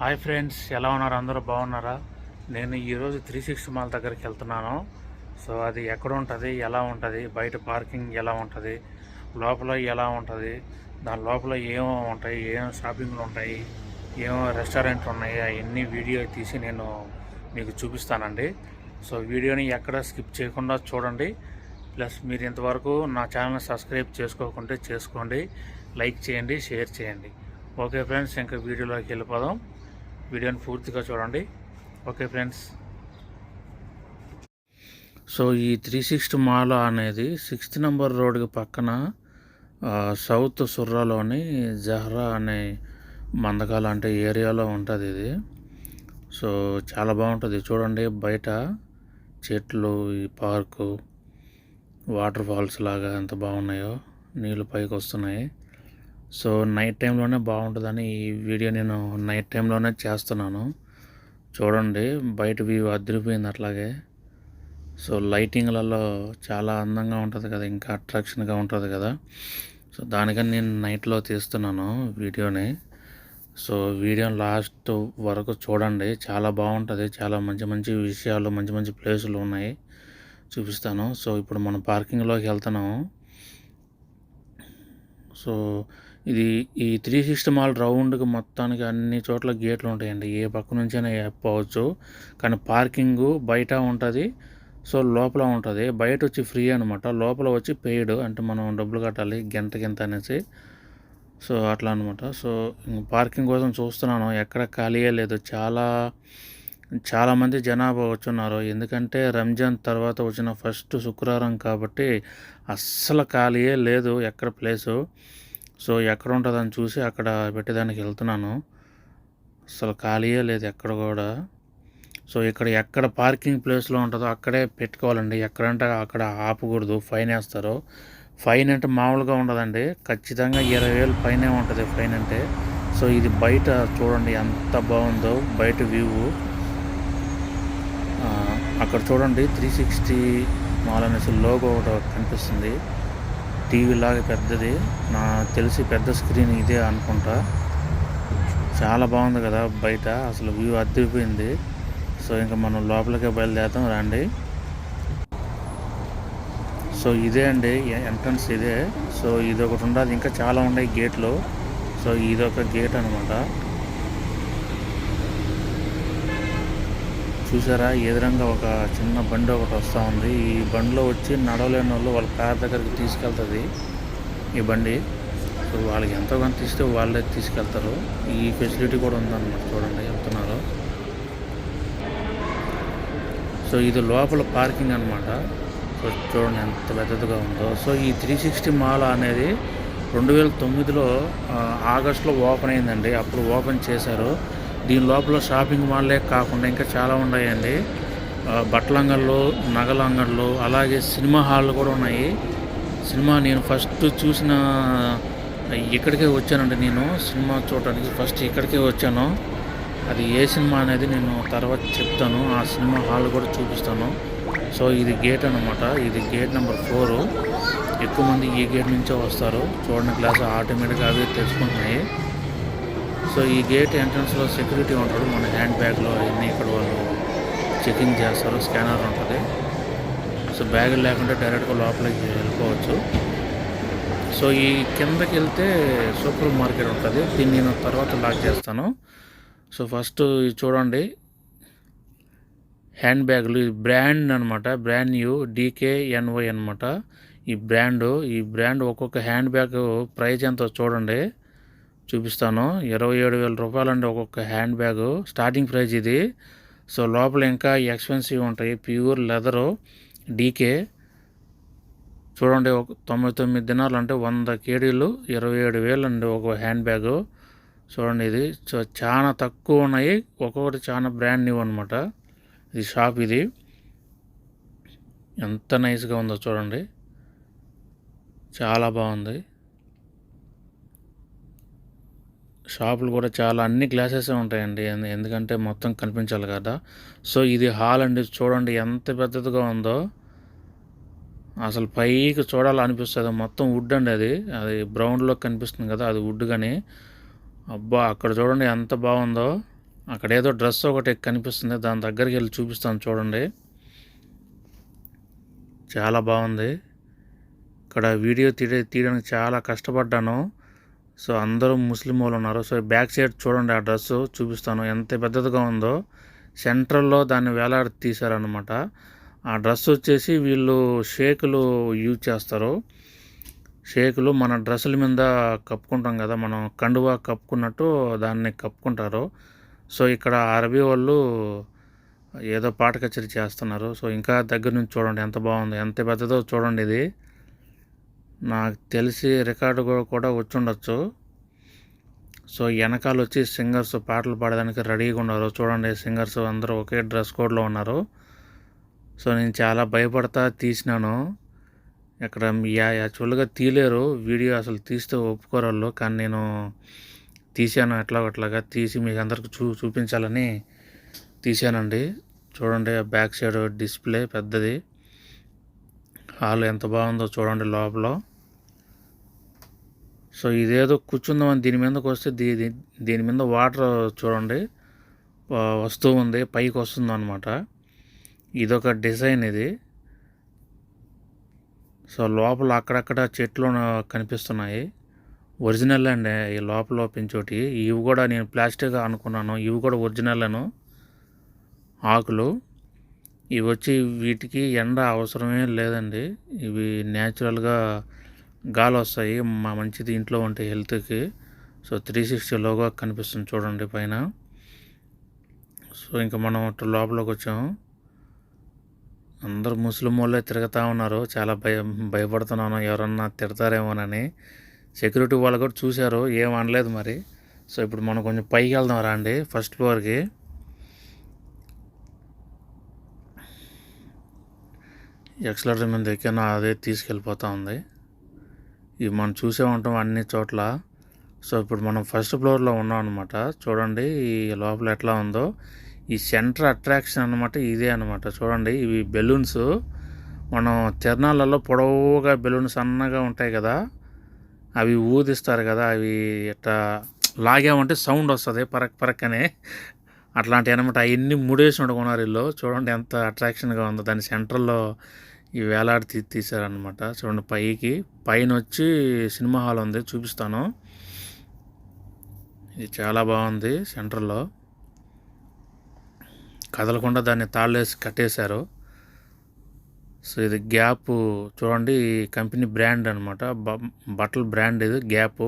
Hi friends ఎలా ఉన్నారు? అందరూ బాగున్నారా? నేను ఈరోజు త్రీ సిక్స్టీ మాల్ దగ్గరికి వెళ్తున్నాను. సో అది ఎక్కడ ఉంటుంది? ఎలా ఉంటుంది? బయట పార్కింగ్ ఎలా ఉంటుంది? లోపల ఎలా ఉంటుంది? దాని లోపల ఏమో ఉంటాయి? ఏం షాపింగ్లు ఉంటాయి? ఏమో రెస్టారెంట్లు ఉన్నాయి? అవన్నీ వీడియో తీసి నేను మీకు చూపిస్తానండి. సో వీడియోని ఎక్కడ స్కిప్ చేయకుండా చూడండి. ప్లస్ మీరు ఇంతవరకు నా ఛానల్ని సబ్స్క్రైబ్ చేసుకోకుంటే చేసుకోండి. లైక్ చేయండి షేర్ చేయండి. ఓకే ఫ్రెండ్స్ ఇంకా వీడియోలోకి వెళ్ళిపోదాం. వీడియోని పూర్తిగా చూడండి. Okay friends. సో ఈ త్రీ సిక్స్టీ మాల అనేది సిక్స్త్ నెంబర్ రోడ్కి పక్కన సౌత్ సుర్రాలోని జహ్రా అనే మందకాల అంటే ఏరియాలో ఉంటుంది ఇది. సో చాలా బాగుంటుంది. చూడండి బయట చెట్లు ఈ పార్కు వాటర్ ఫాల్స్ లాగా ఎంత బాగున్నాయో నీళ్ళు పైకి వస్తున్నాయి. సో నైట్ టైంలోనే బాగుంటుందని ఈ వీడియో నేను నైట్ టైంలోనే చేస్తున్నాను. చూడండి బయట వ్యూ అదిరిపోయింది అట్లాగే. సో లైటింగ్లలో చాలా అందంగా ఉంటుంది కదా ఇంకా అట్రాక్షన్గా ఉంటుంది కదా. సో దానికని నేను నైట్లో తీస్తున్నాను వీడియోని. సో వీడియో లాస్ట్ వరకు చూడండి చాలా బాగుంటుంది. చాలా మంచి మంచి విషయాలు మంచి మంచి ప్లేసులు ఉన్నాయి చూపిస్తాను. సో ఇప్పుడు మనం పార్కింగ్లోకి వెళ్తున్నాము. సో ఇది ఈ త్రీ సిక్స్టీ మాల్ రౌండ్కి మొత్తానికి అన్ని చోట్ల గేట్లు ఉంటాయండి. ఏ పక్క నుంచైనా చెప్పవచ్చు. కానీ పార్కింగ్ బయట ఉంటుంది. సో లోపల ఉంటుంది. బయట వచ్చి ఫ్రీ అనమాట లోపల వచ్చి పెయిడ్ అంటే మనం డబ్బులు కట్టాలి. గంట గంట అనేసి. సో అట్లా అనమాట సో పార్కింగ్ కోసం చూస్తున్నాను. ఎక్కడ ఖాళీయే లేదు. చాలా చాలామంది జనాభా వచ్చున్నారు. ఎందుకంటే రంజాన్ తర్వాత వచ్చిన ఫస్ట్ శుక్రవారం కాబట్టి అస్సలు ఖాళీయే లేదు ఎక్కడ ప్లేసు సో ఎక్కడ ఉంటుందని చూసి అక్కడ పెట్టేదానికి వెళ్తున్నాను. అసలు ఖాళీయే లేదు ఎక్కడ కూడా. సో ఇక్కడ ఎక్కడ పార్కింగ్ ప్లేస్లో ఉంటుందో అక్కడే పెట్టుకోవాలండి. ఎక్కడంటే అక్కడ ఆపకూడదు ఫైన్ వేస్తారు. ఫైన్ అంటే మామూలుగా ఉండదండి. ఖచ్చితంగా ఇరవై వేలు పైనే ఉంటుంది ఫైన్ అంటే. సో ఇది బయట చూడండి ఎంత బాగుందో బయట వ్యూ. అక్కడ చూడండి త్రీ సిక్స్టీ మాల్ అనేసి లోగో ఒకటి కనిపిస్తుంది. టీవీ లాగా పెద్దది. నా తెలిసి పెద్ద స్క్రీన్ ఇదే అనుకుంటా. చాలా బాగుంది కదా బయట. అసలు వ్యూ అద్దరిపోయింది. సో ఇంకా మనం లోపలికే బయలుదేరుతాం రండి. సో ఇదే అండి ఎంట్రన్స్ ఇదే. సో ఇది ఒకటి ఉండాలి. ఇంకా చాలా ఉన్నాయి గేట్లు. సో ఇది ఒక గేట్ అనమాట చూసారా? ఎదురంగా ఒక చిన్న బండి ఒకటి వస్తూ ఉంది. ఈ బండిలో వచ్చి నడవలేని వాళ్ళు వాళ్ళ కార్ దగ్గరికి తీసుకెళ్తుంది ఈ బండి. సో వాళ్ళకి ఎంతో కొంత ఇస్తే వాళ్ళే తీసుకెళ్తారు. ఈ ఫెసిలిటీ కూడా ఉందన్నమాట చూడండి చెప్తున్నారు. సో ఇది లోపల పార్కింగ్ అనమాట సో చూడండి ఎంత పెద్దదిగా ఉందో. సో ఈ త్రీ సిక్స్టీ మాల్ అనేది రెండు వేల తొమ్మిదిలో ఆగస్టులో ఓపెన్ అయిందండి. అప్పుడు ఓపెన్ చేశారు. దీని లోపల షాపింగ్ మాల్లే కాకుండా ఇంకా చాలా ఉన్నాయండి. బట్టల అంగళ్ళు నగల అంగళ్ళు అలాగే సినిమా హాళ్ళు కూడా ఉన్నాయి. సినిమా నేను ఫస్ట్ చూసిన ఇక్కడికే వచ్చానండి నేను. సినిమా చూడడానికి ఫస్ట్ ఇక్కడికే వచ్చాను. అది ఏ సినిమా అనేది నేను తర్వాత చెప్తాను. ఆ సినిమా హాల్ కూడా చూపిస్తాను. సో ఇది గేట్ అనమాట ఇది గేట్ నెంబర్ ఫోర్. ఎక్కువ మంది ఈ గేట్ నుంచే వస్తారు. చూడండి క్లాస్ ఆటోమేటిక్గా అవి తెలుసుకుంటున్నాయి సో ఈ గేట్ ఎంట్రన్స్లో సెక్యూరిటీ ఉంటాడు. మన హ్యాండ్ బ్యాగ్లో అవన్నీ ఇక్కడ వాళ్ళు చెకింగ్ చేస్తారు. స్కానర్ ఉంటుంది. సో బ్యాగ్ లేకుండా డైరెక్ట్గా లోపలికి వెళ్ళిపోవచ్చు. సో ఈ కిందకి వెళ్తే సూపర్ మార్కెట్ ఉంటుంది. దీన్ని నేను తర్వాత లాక్ చేస్తాను. సో ఫస్ట్ ఇది చూడండి. హ్యాండ్ బ్యాగులు. ఇది బ్రాండ్ అనమాట బ్రాండ్ న్యూ డీకేఎన్వై అనమాట ఈ బ్రాండ్. ఈ బ్రాండ్ ఒక్కొక్క హ్యాండ్ బ్యాగ్ ప్రైస్ ఎంతో చూడండి. చూపిస్తాను. ఇరవై ఏడు వేల రూపాయలండి ఒక్కొక్క హ్యాండ్ బ్యాగ్. స్టార్టింగ్ ప్రైజ్ ఇది. సో లోపల ఇంకా ఎక్స్పెన్సివ్ ఉంటాయి. ప్యూర్ లెదరు డీకే. చూడండి ఒక తొంభై తొమ్మిది దినాలు అంటే వంద కేడీలు ఇరవై ఏడు వేలు అండి ఒక హ్యాండ్ బ్యాగ్. చూడండి ఇది. సో చాలా తక్కువ ఉన్నాయి. ఒక్కొక్కటి చాలా బ్రాండ్ న్యూ అనమాట ఇది షాప్ ఇది. ఎంత నైస్గా ఉందో చూడండి. చాలా బాగుంది. షాపులు కూడా చాలా అన్ని గ్లాసెస్ ఉంటాయండి. ఎందుకంటే మొత్తం కనిపించాలి కదా. సో ఇది హాల్ అండి. చూడండి ఎంత పెద్దదిగా ఉందో. అసలు పైకి చూడాలనిపిస్తుంది. మొత్తం వుడ్ అండి అది. అది బ్రౌన్లో కనిపిస్తుంది కదా అది వుడ్ కానీ అబ్బా అక్కడ చూడండి ఎంత బాగుందో. అక్కడ ఏదో డ్రెస్ ఒకటి కనిపిస్తుంది. దాని దగ్గరికి వెళ్ళి చూపిస్తాను చూడండి. చాలా బాగుంది. ఇక్కడ వీడియో తీయ తీయడానికి చాలా కష్టపడ్డాను. సో అందరూ ముస్లిం వాళ్ళు ఉన్నారు. సో బ్యాక్ సైడ్ చూడండి ఆ డ్రెస్ చూపిస్తాను. ఎంత పెద్దదిగా ఉందో సెంట్రల్లో దాన్ని వేలాడి తీశారనమాట ఆ డ్రెస్ వచ్చేసి వీళ్ళు షేకులు యూజ్ చేస్తారు. షేకులు మన డ్రెస్సుల మీద కప్పుకుంటాం కదా మనం కండువా కప్పుకున్నట్టు దాన్ని కప్పుకుంటారు. సో ఇక్కడ అరబీ వాళ్ళు ఏదో పాట కచేరీ చేస్తున్నారు. సో ఇంకా దగ్గర నుంచి చూడండి ఎంత బాగుందో ఎంత పెద్దదో చూడండి ఇది. నాకు తెలిసి రికార్డు కూడా- వచ్చుండొచ్చు. సో వెనకాల వచ్చి సింగర్స్ పాటలు పాడడానికి రెడీగా ఉన్నారు. చూడండి సింగర్స్ అందరూ ఒకే డ్రెస్ కోడ్లో ఉన్నారు. సో నేను చాలా భయపడతా తీసినాను. ఇక్కడ యా- యాక్చువల్గా తీయలేరు వీడియో అసలు తీస్తే ఒప్పుకోరళ్ళు. కానీ నేను తీసాను ఎట్లా అట్లాగా తీసి మీకు అందరికి చూ చూపించాలని తీశానండి. చూడండి ఆ బ్యాక్ సైడ్ డిస్ప్లే పెద్దది. హాల్ ఎంత బాగుందో చూడండి లోపల. సో ఇదేదో కూర్చుందామని దీని మీదకి వస్తే దీ దీని మీద వాటర్ చూడండి. వస్తూ ఉంది పైకి వస్తుంది అనమాట ఇదొక డిజైన్ ఇది. సో లోపల అక్కడక్కడ చెట్లు కనిపిస్తున్నాయి. ఒరిజినల్ అండి ఈ లోపల పెంచోటి. ఇవి కూడా నేను ప్లాస్టిక్ అనుకున్నాను. ఇవి కూడా ఒరిజినల్ అను ఆకులు. ఇవి వచ్చి వీటికి ఎండ అవసరమే లేదండి. ఇవి న్యాచురల్గా గాలి వస్తాయి మా మంచిది ఇంట్లో ఉంటే హెల్త్కి. సో త్రీ సిక్స్టీ లోగా కనిపిస్తుంది చూడండి పైన. సో ఇంకా మనం అటు లోపలికి వచ్చాము అందరూ ముస్లిం వాళ్ళే తిరుగుతూ ఉన్నారు. చాలా భయ భయపడుతున్నాను. ఎవరన్నా తిడతారేమోనని. సెక్యూరిటీ వాళ్ళు కూడా చూశారు. ఏం అనలేదు మరి. సో ఇప్పుడు మనం కొంచెం పైకి వెళ్దాం రండి. ఫస్ట్ ఫ్లోర్కి. ఎక్సలరేటర్ మీద ఎక్కాను. అదే తీసుకెళ్ళిపోతూ ఉంది. ఇవి మనం చూసే ఉంటాం అన్ని చోట్ల. సో ఇప్పుడు మనం ఫస్ట్ ఫ్లోర్లో ఉన్నాం అనమాట చూడండి ఈ లోపల ఎట్లా ఉందో. ఈ సెంటర్ అట్రాక్షన్ అనమాట ఇదే అనమాట చూడండి ఇవి బెలూన్స్ మనం తిరణాలలో పొడవుగా బెలూన్స్ సన్నగా ఉంటాయి కదా. అవి ఊదిస్తారు కదా. అవి ఇట్లా లాగామంటే సౌండ్ వస్తుంది పరక్ పరక్ అని అట్లాంటివి అనమాట అవన్నీ ముడేసి ఉండకున్నారు వీళ్ళు. చూడండి ఎంత అట్రాక్షన్గా ఉందో. దాని సెంటర్లో ఈ వేలాడి తీ తీశారనమాట చూడండి పైకి పైన వచ్చి సినిమా హాల్ ఉంది చూపిస్తాను. ఇది చాలా బాగుంది సెంటర్లో. కదలకుండా దాన్ని తాళ్ళేసి కట్టేశారు. సో ఇది గ్యాప్ చూడండి కంపెనీ బ్రాండ్ అనమాట బట్టల బ్రాండ్ ఇది గ్యాప్.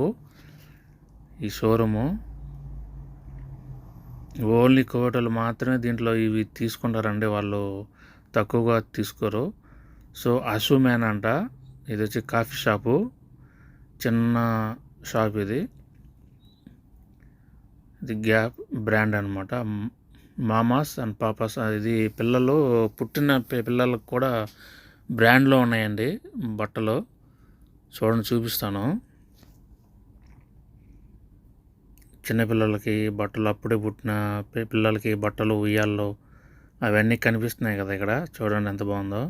ఈ షోరూము. ఓన్లీ కోటలు మాత్రమే దీంట్లో ఇవి తీసుకుంటారండి వాళ్ళు. తక్కువగా తీసుకోరు. సో అశు మ్యాన్ అంట. ఇది వచ్చి కాఫీ షాపు. చిన్న షాప్ ఇది. ఇది గ్యాప్ బ్రాండ్ అనమాట మామాస్ అండ్ పాపాస్. ఇది పిల్లలు పుట్టిన పిల్లలకు కూడా బ్రాండ్లో ఉన్నాయండి బట్టలు. చూడండి చూపిస్తాను. చిన్నపిల్లలకి బట్టలు అప్పుడే పుట్టిన పిల్లలకి బట్టలు ఉయ్యాల్లో అవన్నీ కనిపిస్తున్నాయి కదా ఇక్కడ. చూడండి ఎంత బాగుందో.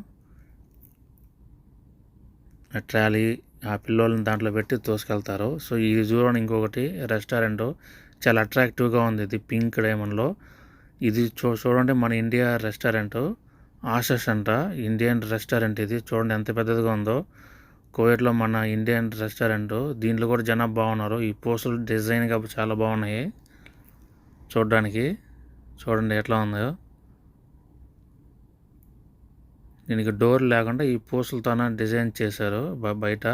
ట్రాలీ ఆ పిల్లోళ్ళని దాంట్లో పెట్టి తోసుకెళ్తారు. సో ఈ చూడండి ఇంకొకటి రెస్టారెంట్ చాలా అట్రాక్టివ్గా ఉంది. ఇది పింక్ డైమండ్లో. ఇది చూ చూడండి మన ఇండియా రెస్టారెంట్. ఆశస్ అంట. ఇండియన్ రెస్టారెంట్ ఇది. చూడండి ఎంత పెద్దదిగా ఉందో. కోవిడ్లో మన ఇండియన్ రెస్టారెంట్. దీంట్లో కూడా జనాభా బాగున్నారు. ఈ పోస్టులు డిజైన్గా చాలా బాగున్నాయి. చూడడానికి. చూడండి ఎట్లా ఉందో. దీనికి డోర్ లేకుండా ఈ పూసలతోనే డిజైన్ చేశారు బయట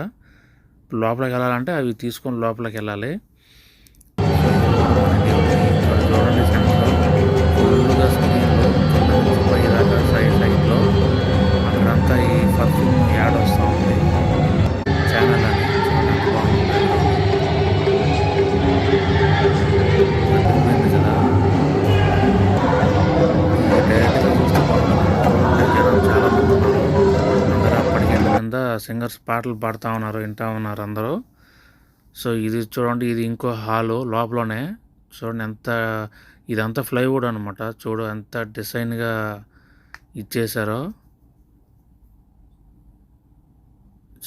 లోపలికి వెళ్ళాలంటే అవి తీసుకొని లోపలికి వెళ్ళాలి. కింద సింగర్స్ పాటలు పాడుతూ ఉన్నారు వింటూ ఉన్నారు అందరూ. సో ఇది చూడండి ఇది ఇంకో హాలు లోపలనే. చూడండి ఎంత ఇదంతా ఫ్లైవుడ్ అనమాట చూడు ఎంత డిజైన్గా ఇచ్చేసారో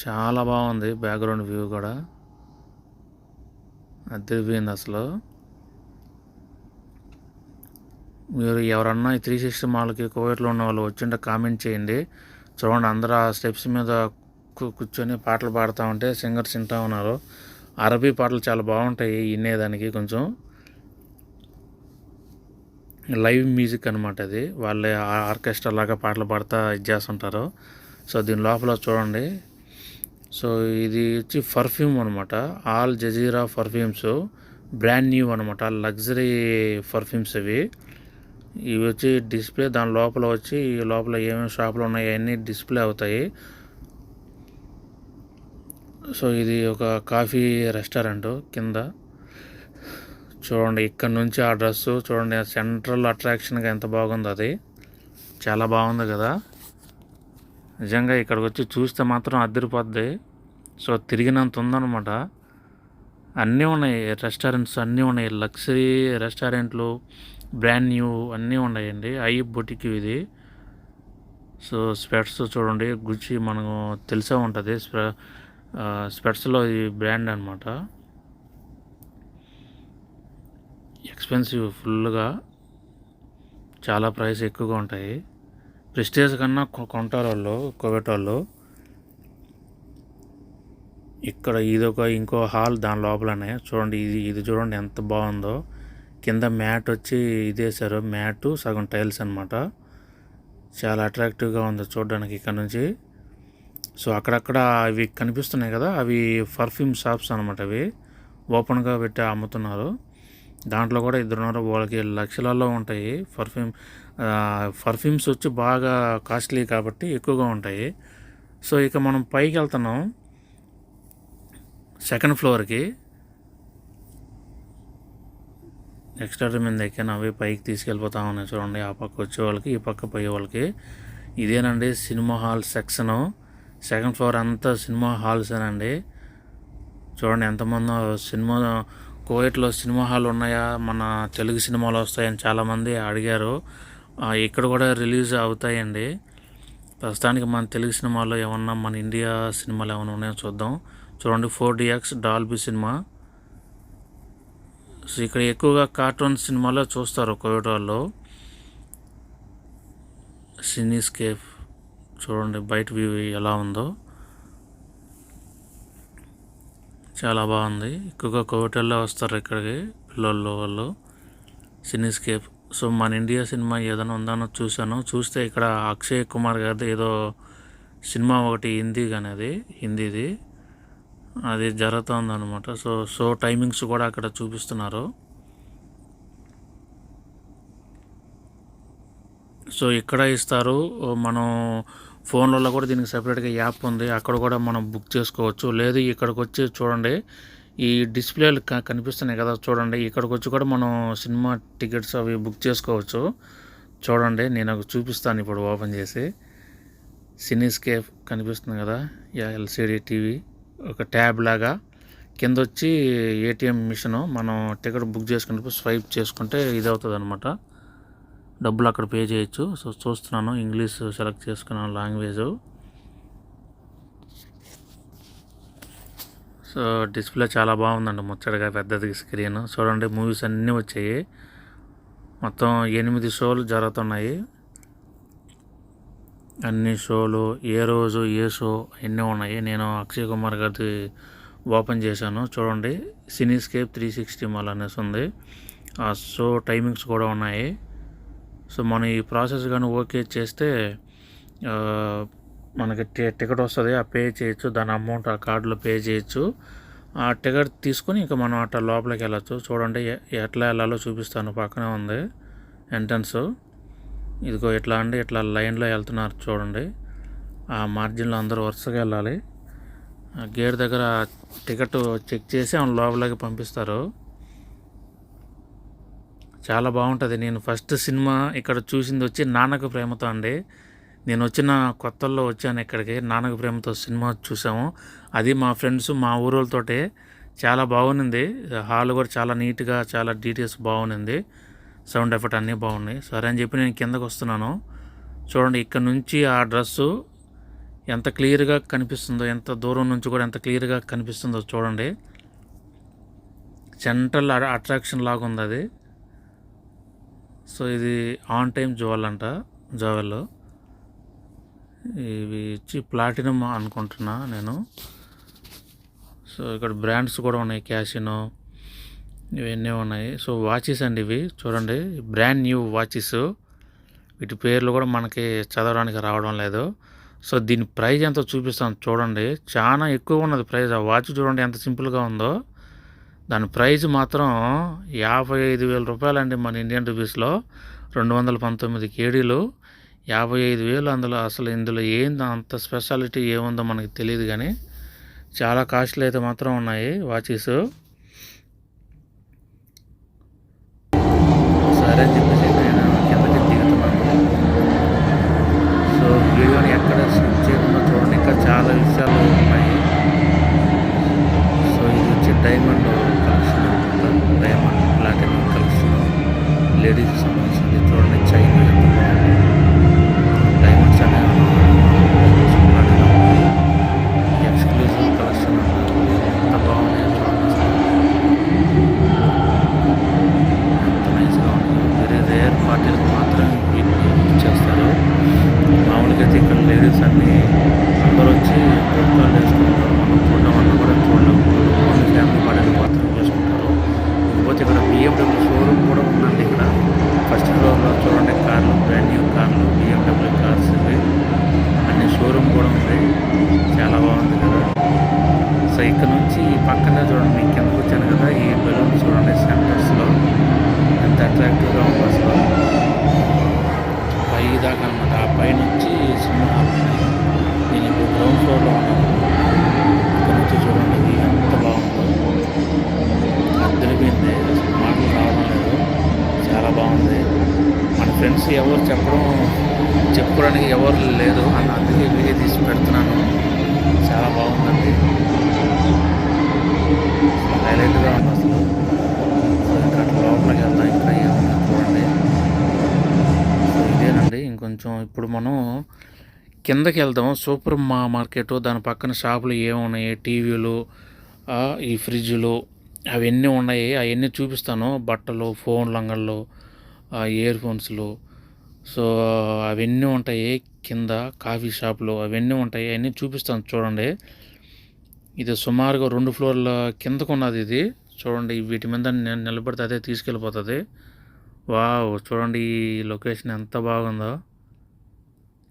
చాలా బాగుంది బ్యాక్గ్రౌండ్ వ్యూ కూడా. అదిరిపోయింది అసలు. మీరు ఎవరన్నా ఈ త్రీ సిక్స్టీ మాల్కి కోవిడ్లో ఉన్న వాళ్ళు వచ్చింటే కామెంట్ చేయండి. చూడండి అందరూ ఆ స్టెప్స్ మీద కూర్చొని పాటలు పాడుతూ ఉంటే సింగర్స్ వింటూ ఉన్నారు. అరబీ పాటలు చాలా బాగుంటాయి వినేదానికి కొంచెం. లైవ్ మ్యూజిక్ అనమాట అది. వాళ్ళే ఆర్కెస్ట్రా లాగా పాటలు పాడుతూ ఇది చేస్తుంటారు. సో దీని లోపల చూడండి. సో ఇది వచ్చి పర్ఫ్యూమ్ అనమాట Al Jazeera perfumes. Brand new అనమాట లగ్జరీ పర్ఫ్యూమ్స్ అవి. ఇవి వచ్చి డిస్ప్లే దాని లోపల వచ్చి ఈ లోపల ఏమేమి షాపులు ఉన్నాయి అన్నీ డిస్ప్లే అవుతాయి. సో ఇది ఒక కాఫీ రెస్టారెంట్ కింద. చూడండి ఇక్కడ నుంచి ఆ డ్రెస్సు చూడండి సెంట్రల్ అట్రాక్షన్గా ఎంత బాగుంది అది. చాలా బాగుంది కదా. నిజంగా ఇక్కడికి వచ్చి చూస్తే మాత్రం అద్దరిపోద్ది సో తిరిగినంత ఉందన్నమాట. అన్నీ ఉన్నాయి రెస్టారెంట్స్ అన్నీ ఉన్నాయి. లగ్జరీ రెస్టారెంట్లు బ్రాండ్ న్యూ అన్నీ ఉన్నాయండి. ఐ బొటిక్ ఇది. సో స్పెట్స్ చూడండి. గుచ్చి మనకు తెలిసే ఉంటుంది. స్పె స్పెట్స్లో ఇది బ్రాండ్ అనమాట ఎక్స్పెన్సివ్ ఫుల్గా. చాలా ప్రైస్ ఎక్కువగా ఉంటాయి. ప్రెస్టేజ్ కన్నా కొ- కొంటారు వాళ్ళు కోవేట్ వాళ్ళు ఇక్కడ ఇదొక ఇంకో హాల్ దాని లోపలనే. చూడండి ఇది ఇది చూడండి ఎంత బాగుందో. కింద మ్యాట్ వచ్చి ఇదేశారు. మ్యాటు మ్యాట్ సగం టైల్స్ అనమాట చాలా అట్రాక్టివ్గా ఉంది చూడడానికి ఇక్కడ నుంచి. సో అక్కడక్కడ అవి కనిపిస్తున్నాయి కదా అవి పర్ఫ్యూమ్ షాప్స్ అనమాట అవి. ఓపెన్గా పెట్టి అమ్ముతున్నారు. దాంట్లో కూడా ఇద్దరు ఉన్నారు వాళ్ళకి లక్షలలో ఉంటాయి. పర్ఫ్యూమ్ పర్ఫ్యూమ్స్ వచ్చి బాగా కాస్ట్లీ కాబట్టి ఎక్కువగా ఉంటాయి. సో ఇక మనం పైకి వెళ్తున్నాం. సెకండ్ ఫ్లోర్కి. ఎక్స్ట్రా మీద ఎక్కిన అవి పైకి తీసుకెళ్ళిపోతా ఉన్నాయి చూడండి. ఆ పక్క వచ్చే వాళ్ళకి ఈ పక్క పోయే వాళ్ళకి. ఇదేనండి cinema hall section. Second floor అంతా సినిమా హాల్సేనండి చూడండి ఎంతమంది సినిమా కోవిట్లో సినిమా హాల్ ఉన్నాయా మన తెలుగు సినిమాలు వస్తాయని చాలామంది అడిగారు. ఇక్కడ కూడా రిలీజ్ అవుతాయండి. ప్రస్తుతానికి మన తెలుగు సినిమాలో ఏమన్నా మన ఇండియా సినిమాలు ఏమైనా ఉన్నాయో చూద్దాం. చూడండి four DX Dolby cinema. So ఇక్కడ ఎక్కువగా కార్టూన్ సినిమాలో చూస్తారు కోవిడ్ వాళ్ళు సినీస్కేప్ చూడండి బయట వ్యూ ఎలా ఉందో. చాలా బాగుంది. ఎక్కువగా కోవిటల్లో వస్తారు ఇక్కడికి పిల్లలు వాళ్ళు. సినీస్కేప్ సో మన ఇండియా సినిమా ఏదైనా ఉందనో చూశాను చూస్తే ఇక్కడ అక్షయ్ కుమార్ గారిది ఏదో సినిమా ఒకటి హిందీ కానీ అది హిందీది. అది జరుగుతుందనమాట సో షో టైమింగ్స్ కూడా అక్కడ చూపిస్తున్నారు. సో ఇక్కడ ఇస్తారు? మనం ఫోన్లలో కూడా దీనికి సపరేట్గా యాప్ ఉంది. అక్కడ కూడా మనం బుక్ చేసుకోవచ్చు. లేదు ఇక్కడికి వచ్చి చూడండి. ఈ డిస్ప్లేలు క- కనిపిస్తున్నాయి కదా చూడండి. ఇక్కడికి వచ్చి కూడా మనం సినిమా టికెట్స్ అవి బుక్ చేసుకోవచ్చు. చూడండి నేను ఒక చూపిస్తాను ఇప్పుడు ఓపెన్ చేసి. సినీస్కేప్ కనిపిస్తుంది కదా ఎల్సిడి టీవీ. ఒక ట్యాబ్ లాగా కింద వచ్చి ఏటీఎం మిషను మనం టికెట్ బుక్ చేసుకున్నప్పుడు స్వైప్ చేసుకుంటే ఇది అవుతుంది అనమాట డబ్బులు అక్కడ పే చేయొచ్చు. సో చూస్తున్నాను. ఇంగ్లీష్ సెలెక్ట్ చేసుకున్నాను లాంగ్వేజ్. సో డిస్ప్లే చాలా బాగుందండి ముచ్చటగా పెద్దది స్క్రీన్. చూడండి మూవీస్ అన్నీ వచ్చాయి. మొత్తం ఎనిమిది షోలు జరుగుతున్నాయి. అన్ని షోలు ఏ రోజు ఏ షో ఎన్ని ఉన్నాయి. నేను అక్షయ్ కుమార్ గారిది ఓపెన్ చేశాను. చూడండి సినీస్కేప్ త్రీ సిక్స్టీ మాల్ అనేసి ఉంది. ఆ షో టైమింగ్స్ కూడా ఉన్నాయి. సో మనం ఈ ప్రాసెస్ కానీ ఓకే చేస్తే మనకి టికెట్ వస్తుంది. ఆ పే చేయొచ్చు. దాని అమౌంట్ ఆ కార్డులో పే చేయొచ్చు. ఆ టికెట్ తీసుకొని ఇంకా మనం అట్లా లోపలికి వెళ్ళచ్చు. చూడండి ఎ- ఎట్లా వెళ్ళాలో చూపిస్తాను. పక్కనే ఉంది ఎంట్రన్స్. ఇదిగో ఇట్లా అండి ఇట్లా లైన్లో వెళ్తున్నారు చూడండి. ఆ మార్జిన్లో అందరూ వరుసగా వెళ్ళాలి. ఆ గేట్ దగ్గర టికెట్ చెక్ చేసి ఆమె లోపలికి పంపిస్తారు. చాలా బాగుంటుంది. నేను ఫస్ట్ సినిమా ఇక్కడ చూసింది వచ్చి నాన్నకు ప్రేమతో అండి. నేను వచ్చిన కొత్తల్లో వచ్చాను ఇక్కడికి నాన్నకు ప్రేమతో సినిమా చూసాము. అది మా ఫ్రెండ్స్ మా ఊరోళ్ళతోటే చాలా బాగుంది. హాల్ కూడా చాలా నీట్గా చాలా డీటెయిల్స్ బాగుంది. సౌండ్ ఎఫెక్ట్ అన్నీ బాగున్నాయి. సరే అని చెప్పి నేను కిందకు వస్తున్నాను. చూడండి ఇక్కడ నుంచి ఆ డ్రెస్సు ఎంత క్లియర్గా కనిపిస్తుందో ఎంత దూరం నుంచి కూడా ఎంత క్లియర్గా కనిపిస్తుందో చూడండి. సెంట్రల్ అట్రాక్షన్ లాగా ఉంది అది. సో ఇది ఆన్ టైం జువెల్ అంట జువెల్ ఇవి ఇచ్చి ప్లాటినం అనుకుంటున్నా నేను. సో ఇక్కడ బ్రాండ్స్ కూడా ఉన్నాయి క్యాషినో ఇవన్నీ ఉన్నాయి. సో వాచెస్ అండి ఇవి. చూడండి. Brand new watches. వీటి పేర్లు కూడా మనకి చదవడానికి రావడం లేదు. సో దీని ప్రైజ్ ఎంత చూపిస్తాను చూడండి. చాలా ఎక్కువ ఉన్నది ప్రైజ్. ఆ వాచ్ చూడండి ఎంత సింపుల్గా ఉందో. దాని ప్రైజ్ మాత్రం యాభై ఐదు వేల రూపాయలండి మన ఇండియన్ రూపీస్లో. రెండు వందల పంతొమ్మిది కేడీలు. యాభై ఐదు వేలు అందులో అసలు ఇందులో ఏంది అంత స్పెషాలిటీ ఏముందో మనకి తెలియదు కానీ చాలా కాస్ట్లీ అయితే మాత్రం ఉన్నాయి వాచెస్. సరే అని చెప్పేసి నేను కిందకి దిగుతున్నాను సో వీడియోని ఎక్కడ స్కిప్ చేయకుండా చూడండి. ఇంకా చాలా విషయాలు ఉన్నాయి. సో ఇది వచ్చి డైమండ్ ఇప్పుడు మనం కిందకి వెళ్దాం. సూపర్ మా మార్కెట్ దాని పక్కన షాపులు ఏమున్నాయి? టీవీలు ఈ ఫ్రిడ్జ్లు అవన్నీ ఉన్నాయి. అవన్నీ చూపిస్తాను. బట్టలు ఫోన్లు అంగళ్ళు ఇయర్ ఫోన్స్లు సో అవన్నీ ఉంటాయి కింద కాఫీ షాపులు. అవన్నీ ఉంటాయి. అవన్నీ చూపిస్తాను. చూడండి. ఇది సుమారుగా రెండు ఫ్లోర్ల కిందకు ఉన్నది ఇది. చూడండి వీటి మీద నేను నిలబడితే అదే తీసుకెళ్ళిపోతుంది. వావ్ చూడండి ఈ లొకేషన్ ఎంత బాగుందో.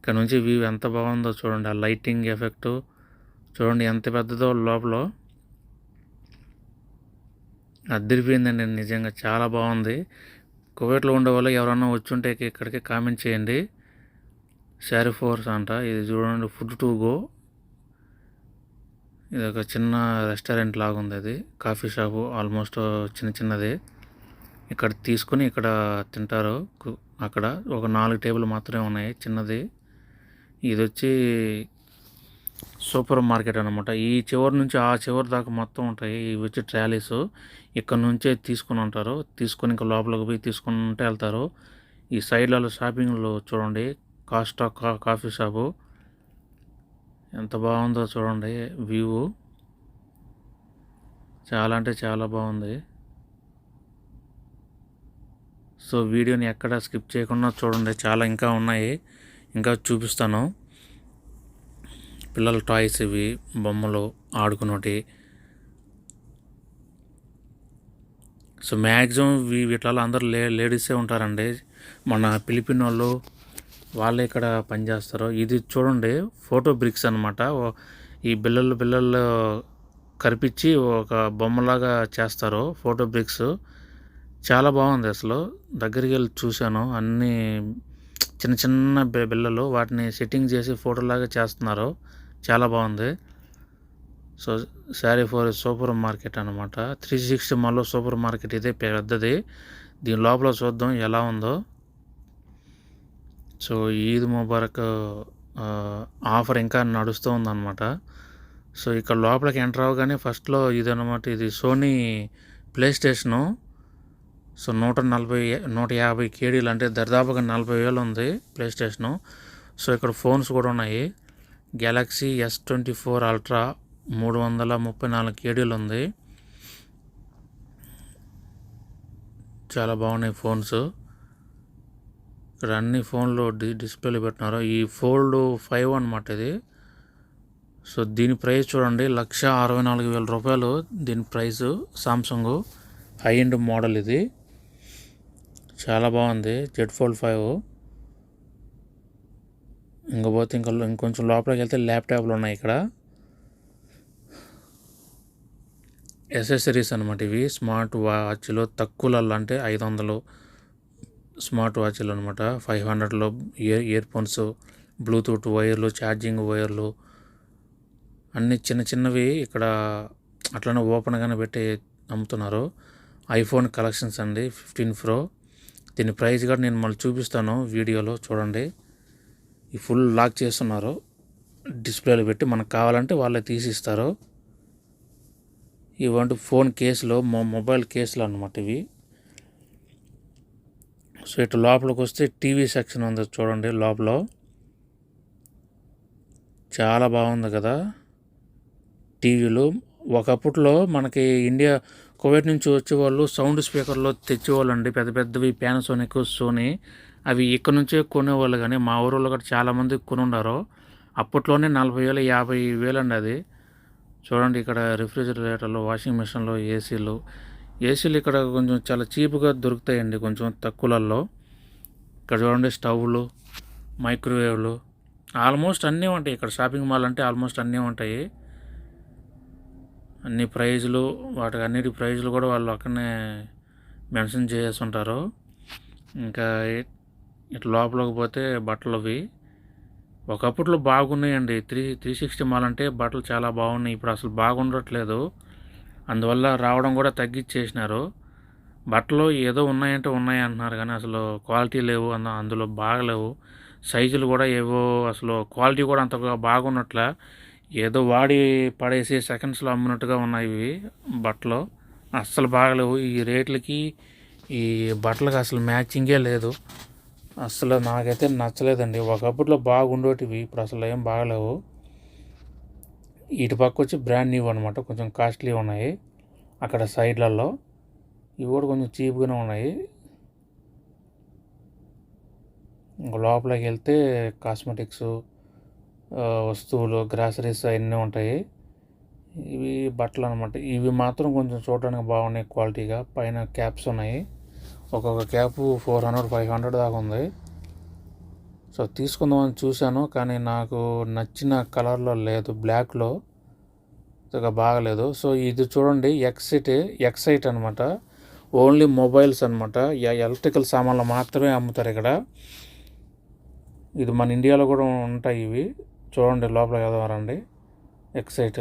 ఇక్కడ నుంచి వ్యూ ఎంత బాగుందో చూడండి. ఆ లైటింగ్ ఎఫెక్ట్ చూడండి ఎంత పెద్దదో లోపల. అద్దరిపోయిందండి నిజంగా చాలా బాగుంది. కువైట్లో ఉండే వాళ్ళు ఎవరన్నా వచ్చుంటే ఇక్కడికి కామెంట్ చేయండి. షారీ ఫోర్స్ అంట. ఇది చూడండి ఫుడ్ టు గో ఇది ఒక చిన్న రెస్టారెంట్ లాగా ఉంది అది. కాఫీ షాపు ఆల్మోస్ట్ చిన్న చిన్నది. ఇక్కడ తీసుకుని ఇక్కడ తింటారు అక్కడ ఒక నాలుగు టేబుల్ మాత్రమే ఉన్నాయి చిన్నది. ఇది వచ్చి సూపర్ మార్కెట్ అనమాట ఈ చివరి నుంచి ఆ చివరి దాకా మొత్తం ఉంటాయి. ఇవి వచ్చి ట్రాలీస్. ఇక్కడ నుంచే తీసుకుని ఉంటారు. తీసుకొని ఇంకా లోపలికి పోయి తీసుకుని ఉంటే వెళ్తారు. ఈ సైడ్లలో షాపింగ్లు చూడండి. కాస్టా కా కాఫీ షాపు. ఎంత బాగుందో చూడండి వ్యూ. చాలా అంటే చాలా బాగుంది. సో వీడియోని ఎక్కడ స్కిప్ చేయకుండా చూడండి. చాలా ఇంకా ఉన్నాయి. ఇంకా చూపిస్తాను. పిల్లల టాయ్స్ ఇవి బొమ్మలు ఆడుకున్నటి. సో మ్యాక్సిమం వీటిలో అందరూ లే లేడీసే ఉంటారండి. మన ఫిలిపిన్ వాళ్ళు వాళ్ళే ఇక్కడ పనిచేస్తారు ఇది చూడండి ఫోటో బ్రిక్స్ అనమాట ఈ బిల్లలు బిల్లలు కరిపించి ఒక బొమ్మలాగా చేస్తారు ఫోటో బ్రిక్స్. చాలా బాగుంది అసలు. దగ్గరికి వెళ్ళి చూశాను అన్నీ చిన్న చిన్న బి- బిల్లలు వాటిని సెట్టింగ్ చేసి ఫోటోలాగా చేస్తున్నారు. చాలా బాగుంది. సో శారీ ఫోర్ సూపర్ మార్కెట్ అనమాట త్రీ సిక్స్టీ మాల్లో సూపర్ మార్కెట్ ఇదే పెద్దది. దీని లోపల చూద్దాం ఎలా ఉందో. సో ఈద్ ముబారక్ ఆఫర్ ఇంకా నడుస్తూ ఉందన్నమాట. సో ఇక్కడ లోపలికి ఎంటర్ అవ్వగానే ఫస్ట్లో ఇది అనమాట ఇది సోనీ ప్లే స్టేషను సో నూట నలభై నూట యాభై కేడీలు అంటే దరిదాపుగా నలభై వేలు ఉంది ప్లే స్టేషను సో ఇక్కడ ఫోన్స్ కూడా ఉన్నాయి. Galaxy S twenty four Ultra మూడు వందల ముప్పై నాలుగు కేడీలు ఉంది. చాలా బాగున్నాయి ఫోన్స్. ఇక్కడ అన్ని ఫోన్లు డి డిస్ప్లేలు పెట్టినారు. ఈ ఫోల్డ్ ఫైవ్ అనమాట ఇది. సో దీని ప్రైస్ చూడండి లక్ష అరవై నాలుగు వేల రూపాయలు దీని price Samsung. High end model ఇది. చాలా బాగుంది. జెడ్ ఫోల్డ్ ఫైవ్ ఇంకపోతే ఇంకా ఇంకొంచెం లోపలికి వెళ్తే ల్యాప్టాప్లు ఉన్నాయి ఇక్కడ. ఎసెసరీస్ అనమాట ఇవి. స్మార్ట్ వాచ్లు తక్కువలలో అంటే ఐదు వందలు స్మార్ట్ వాచ్లు అనమాట ఫైవ్ హండ్రెడ్లో ఇయర్ ఇయర్ ఫోన్స్ బ్లూటూత్ వైర్లు ఛార్జింగ్ వైర్లు అన్ని చిన్న చిన్నవి ఇక్కడ అట్లనే ఓపెన్గానే పెట్టి అమ్ముతున్నారు. ఐఫోన్ కలెక్షన్స్ అండి. Fifteen Pro. దీని ప్రైస్ కూడా నేను మళ్ళీ చూపిస్తాను వీడియోలో చూడండి. ఈ ఫుల్ లాక్ చేస్తున్నారు. డిస్ప్లేలో పెట్టి మనకు కావాలంటే వాళ్ళే తీసిస్తారు. ఇవంటి ఫోన్ కేసులు మొ మొబైల్ కేసులు అనమాట ఇవి. సో ఇటు లోపలికి వస్తే టీవీ సెక్షన్ ఉంది చూడండి లోపల. చాలా బాగుంది కదా. టీవీలు. ఒకప్పట్లో మనకి ఇండియా కువైట్ నుంచి వచ్చేవాళ్ళు సౌండ్ స్పీకర్లో తెచ్చేవాళ్ళండి. పెద్ద పెద్దవి పానాసోనిక్ సోనీ. అవి ఇక్కడ నుంచే కొనేవాళ్ళు కానీ మా ఊరిలో కూడా చాలామంది కొనున్నారు అప్పట్లోనే నలభై వేలు యాభై వేలు అండి అది. చూడండి ఇక్కడ రిఫ్రిజిరేటర్లు వాషింగ్ మిషన్లు ఏసీలు. ఏసీలు ఇక్కడ కొంచెం చాలా చీప్గా దొరుకుతాయండి కొంచెం తక్కువలలో ఇక్కడ చూడండి స్టవ్లు మైక్రోవేవ్లు. ఆల్మోస్ట్ అన్నీ ఉంటాయి. ఇక్కడ షాపింగ్ మాల్ అంటే ఆల్మోస్ట్ అన్నీ ఉంటాయి. అన్ని ప్రైజులు వాటికి అన్నిటి ప్రైజులు కూడా వాళ్ళు అక్కడనే మెన్షన్ చేసి ఉంటారు ఇంకా ఇటు లోపలికి పోతే బట్టలు అవి ఒకప్పట్లో బాగున్నాయండి. త్రీ త్రీ సిక్స్టీ మాల్ అంటే బట్టలు చాలా బాగున్నాయి. ఇప్పుడు అసలు బాగుండట్లేదు. అందువల్ల రావడం కూడా తగ్గించేసినారు. బట్టలు ఏదో ఉన్నాయంటే ఉన్నాయి అంటున్నారు కానీ అసలు క్వాలిటీ లేవు. అన్న అందులో బాగలేవు. సైజులు కూడా ఏవో అసలు క్వాలిటీ కూడా అంతగా బాగున్నట్ల. ఏదో వాడి పడేసి సెకండ్స్లో అమ్మినట్టుగా ఉన్నాయి ఇవి బట్టలు. అస్సలు బాగలేవు. ఈ రేట్లకి ఈ బట్టలకు అసలు మ్యాచింగే లేదు. అసలు నాకైతే నచ్చలేదండి. ఒకప్పట్లో బాగుండేటివి ఇప్పుడు అసలు ఏం బాగలేవు. ఇటు పక్క వచ్చి బ్రాండ్ న్యూ అనమాట కొంచెం కాస్ట్లీ ఉన్నాయి. అక్కడ సైడ్లలో ఇవి కూడా కొంచెం చీప్గానే ఉన్నాయి. లోపలికి వెళ్తే కాస్మెటిక్స్ వస్తువులు గ్రాసరీస్ అవన్నీ ఉంటాయి. ఇవి బట్టలు అనమాట ఇవి మాత్రం కొంచెం చూడడానికి బాగున్నాయి క్వాలిటీగా. పైన క్యాప్స్ ఉన్నాయి. ఒక్కొక్క cap four hundred five hundred దాకా ఉంది. సో తీసుకుందామని చూశాను కానీ నాకు నచ్చిన కలర్లో లేదు. బ్లాక్లో ఇక బాగలేదు. సో ఇది చూడండి ఎక్సైట్ ఎక్సైట్ అనమాట ఓన్లీ మొబైల్స్ అనమాట ఎలక్ట్రికల్ సామాన్లు మాత్రమే అమ్ముతారు ఇక్కడ. ఇది మన ఇండియాలో కూడా ఉంటాయి ఇవి. చూడండి లోపల చదవరండి ఎక్సైట్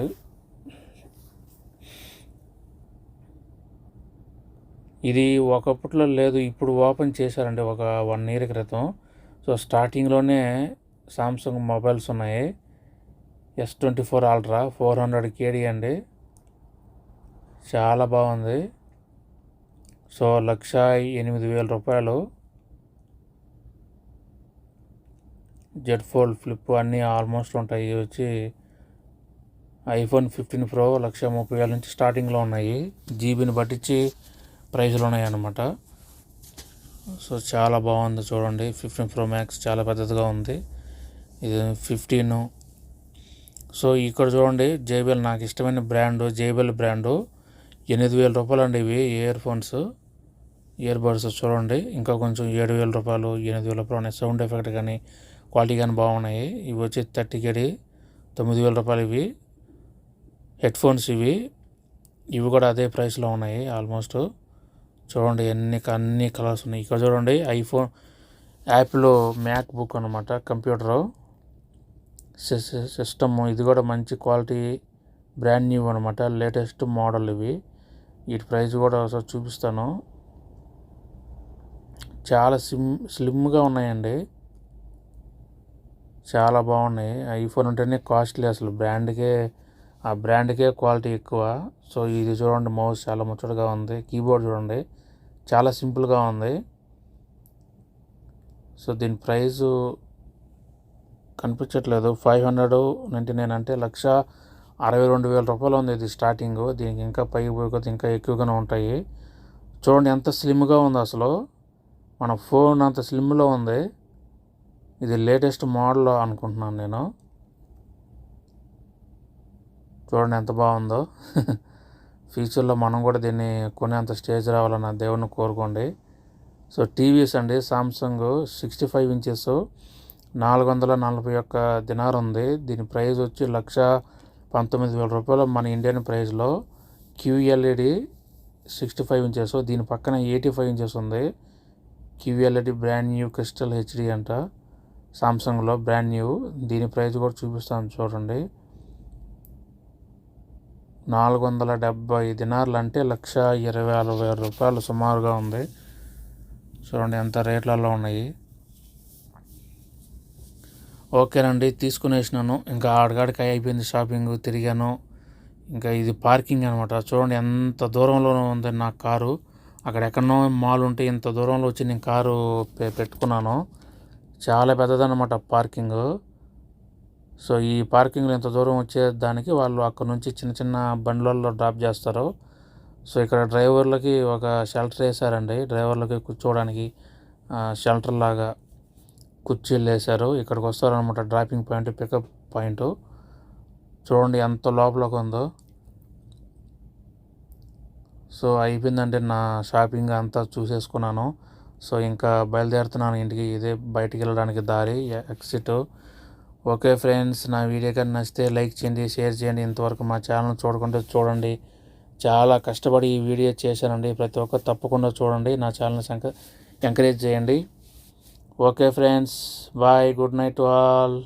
ఇది ఒకప్పట్లో లేదు ఇప్పుడు ఓపెన్ చేశారండి ఒక వన్ ఇయర్ క్రితం. సో స్టార్టింగ్లోనే సామ్సంగ్ మొబైల్స్ ఉన్నాయి. S twenty four Ultra four hundred కేడీ అండి. చాలా బాగుంది. సో లక్ష ఎనిమిది వేల రూపాయలు. జెడ్ ఫోల్డ్ ఫ్లిప్ అన్నీ ఆల్మోస్ట్ ఉంటాయి. ఇవి వచ్చి ఐఫోన్ ఫిఫ్టీన్ ప్రో లక్ష ముప్పై వేల నుంచి స్టార్టింగ్లో ఉన్నాయి. జీబీని పట్టించి ప్రైజ్లు ఉన్నాయన్నమాట సో చాలా బాగుంది చూడండి. ఫిఫ్టీన్ ప్రో మ్యాక్స్ చాలా పెద్దదిగా ఉంది. ఇది ఫిఫ్టీన్. సో ఇక్కడ చూడండి జేబిఎల్ నాకు ఇష్టమైన బ్రాండు జేబిఎల్ బ్రాండు. ఎనిమిది వేల రూపాయలు అండి ఇవి ఇయర్ ఫోన్స్. ఇయర్ బడ్స్ చూడండి ఇంకా కొంచెం ఏడు వేల రూపాయలు ఎనిమిది వేల రూపాయలు ఉన్నాయి సౌండ్ ఎఫెక్ట్ కానీ క్వాలిటీ కానీ బాగున్నాయి. ఇవి వచ్చి థర్టీ కేడి తొమ్మిది వేల రూపాయలు ఇవి. హెడ్ ఫోన్స్ ఇవి. ఇవి కూడా అదే ప్రైస్లో ఉన్నాయి ఆల్మోస్ట్. చూడండి అన్ని అన్ని కలర్స్ ఉన్నాయి. ఇక్కడ చూడండి ఐఫోన్ యాప్లో మ్యాక్ బుక్ అనమాట కంప్యూటరు సిస్టమ్ ఇది కూడా మంచి క్వాలిటీ బ్రాండ్ న్యూ అనమాట లేటెస్ట్ మోడల్ ఇవి. వీటి ప్రైస్ కూడా ఒకసారి చూపిస్తాను. చాలా సిమ్ స్లిమ్గా ఉన్నాయండి. చాలా బాగున్నాయి. ఐఫోన్ ఉంటేనే కాస్ట్లీ అసలు. బ్రాండ్కే ఆ బ్రాండ్కే క్వాలిటీ ఎక్కువ. సో ఇది చూడండి మౌస్ చాలా ముచ్చటగా ఉంది. కీబోర్డ్ చూడండి చాలా సింపుల్గా ఉంది. సో దీని ప్రైజు కనిపించట్లేదు. ఫైవ్ హండ్రెడ్ నైంటీ నైన్ అంటే లక్ష అరవై రెండు వేల రూపాయలు ఉంది ఇది స్టార్టింగ్. దీనికి ఇంకా పైకి పోయిపోతే ఇంకా ఎక్కువగానే ఉంటాయి. చూడండి ఎంత స్లిమ్గా ఉంది అసలు. మన ఫోన్ అంత స్లిమ్లో ఉంది. ఇది లేటెస్ట్ మోడల్ అనుకుంటున్నాను నేను. చూడండి ఎంత బాగుందో. ఫ్యూచర్లో మనం కూడా దీన్ని కొనేంత స్టేజ్ రావాలన్న దేవుని కోరుకోండి. సో టీవీస్ అండి. సామ్సంగ్ సిక్స్టీ ఫైవ్ ఇంచెస్ నాలుగు వందల నలభై ఒక్క దినార్ ఉంది. దీని ప్రైస్ వచ్చి లక్ష పంతొమ్మిది వేల రూపాయలు మన ఇండియన్ ప్రైస్లో క్యూఎల్ఈడి సిక్స్టీ ఫైవ్ ఇంచెస్ దీని పక్కన ఎయిటీ ఫైవ్ ఇంచెస్ ఉంది QLED brand new crystal HD అంట. సామ్సంగ్లో బ్రాండ్ న్యూ దీని ప్రైస్ కూడా చూపిస్తాను చూడండి. నాలుగు వందల డెబ్బై దినార్లు అంటే లక్ష ఇరవై ఆరు వేల రూపాయలు సుమారుగా ఉంది. చూడండి ఎంత రేట్లలో ఉన్నాయి. ఓకేనండి తీసుకునేసినాను. ఇంకా ఆడగాడికి అయిపోయింది షాపింగ్ తిరిగాను. ఇంకా ఇది పార్కింగ్ అనమాట చూడండి ఎంత దూరంలోనే ఉంది నా కారు. అక్కడ ఎక్కడనో మాల్ ఉంటే ఇంత దూరంలో వచ్చి నేను కారు పెట్టుకున్నాను. చాలా పెద్దదన్నమాట పార్కింగ్. సో ఈ పార్కింగ్లో ఇంత దూరం వచ్చేదానికి వాళ్ళు అక్కడ నుంచి చిన్న చిన్న బండ్లలో డ్రాప్ చేస్తారు. సో ఇక్కడ డ్రైవర్లకి ఒక షెల్టర్ వేశారండి డ్రైవర్లకి కూర్చోవడానికి షెల్టర్ లాగా కుర్చీలు వేశారు ఇక్కడికి వస్తారనమాట డ్రాపింగ్ పాయింట్ పికప్ పాయింట్. చూడండి ఎంత లోపలకు ఉందో. సో అయిపోయిందంటే నా షాపింగ్ అంతా చూసేసుకున్నాను. సో ఇంకా బయలుదేరుతున్నాను ఇంటికి ఇదే బయటికి వెళ్ళడానికి దారి ఎక్సిట్ ఓకే ఫ్రెండ్స్ నా వీడియో కానీ నచ్చితే లైక్ చేయండి షేర్ చేయండి. ఇంతవరకు మా ఛానల్ చూడకుంటే చూడండి. చాలా కష్టపడి ఈ వీడియో చేశానండి. ప్రతి ఒక్కరు తప్పకుండా చూడండి. నా ఛానల్ ఎంకరేజ్ చేయండి. Okay friends bye good night to all.